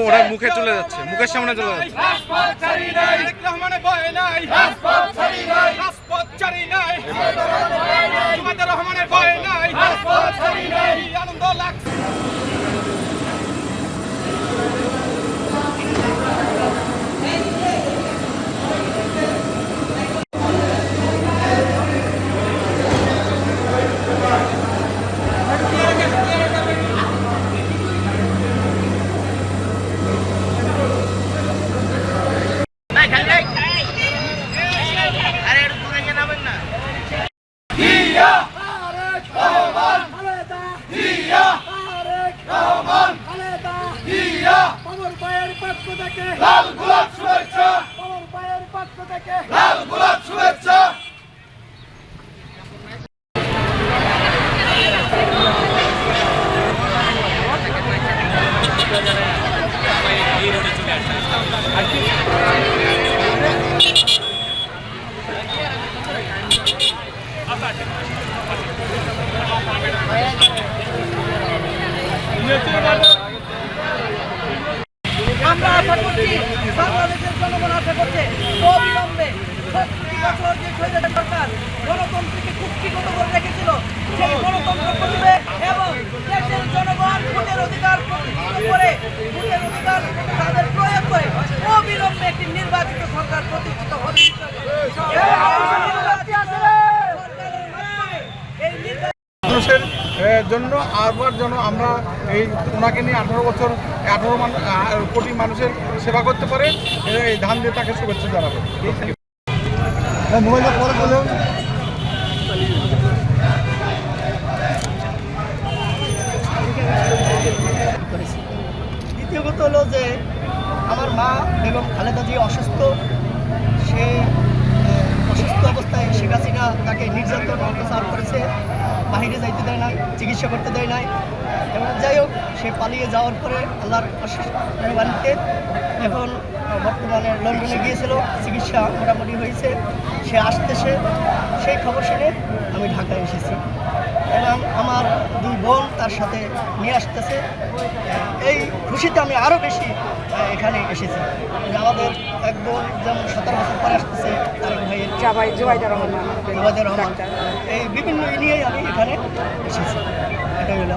ওরা মুখে চলে যাচ্ছে। মুখের সামনে চলে যাচ্ছে। তারেক রহমানের ভয় নাই রাজপথ ছাড়ি নাই জুমাতে রহমানের ভয় নাই আনন্দ লাগছে আমার ভাইয়ের পক্ষ থেকে। লাল গোলাপ শুভেচ্ছা। আমার ভাইয়ের পক্ষ থেকে। আমরা আশা করছি বাংলাদেশের জনগণ আশা করছে অবিলম্বে সরকার গণতন্ত্রকে কুক্ষিগত করে রেখেছিল সেই জন্য যেন আমরা এই ওনাকে নিয়ে আঠারো বছর, আঠারো কোটি মানুষের সেবা করতে পারে এই ধান দিয়ে তাকে শুভেচ্ছা জানাব। মোবাইলটা পরে বলুন দ্বিতীয়ত হলো যে, আমার মা বেগম খালেদা জি অসুস্থ। সে অসুস্থ অবস্থায় শেখ হাসিনা তাকে নির্যাতন, অত্যাচার করেছে। বাইরে যাইতে দেয় নাই চিকিৎসা করতে দেয় নাই। এবং যাই হোক সে পালিয়ে যাওয়ার পরে আল্লাহর মেহরবানিতে এখন বর্তমানে লন্ডনে গিয়েছিল চিকিৎসা মোটামুটি হয়েছে। সে আসতেছে সেই খবর শুনে আমি ঢাকায় এসেছি। এবং আমার দুই বোন তার সাথে নিয়ে আসতেছে। এই খুশিতে আমি আরও বেশি এখানে এসেছি। আমাদের এক বোন যেমন সতেরো বছর পরে আসতেছে তারেক ভাইয়ের জাবাই জুবাইদার রহমান। রহমান। এই বিভিন্ন এরিয়ায় আমি এখানে এসেছি। এটাই হলো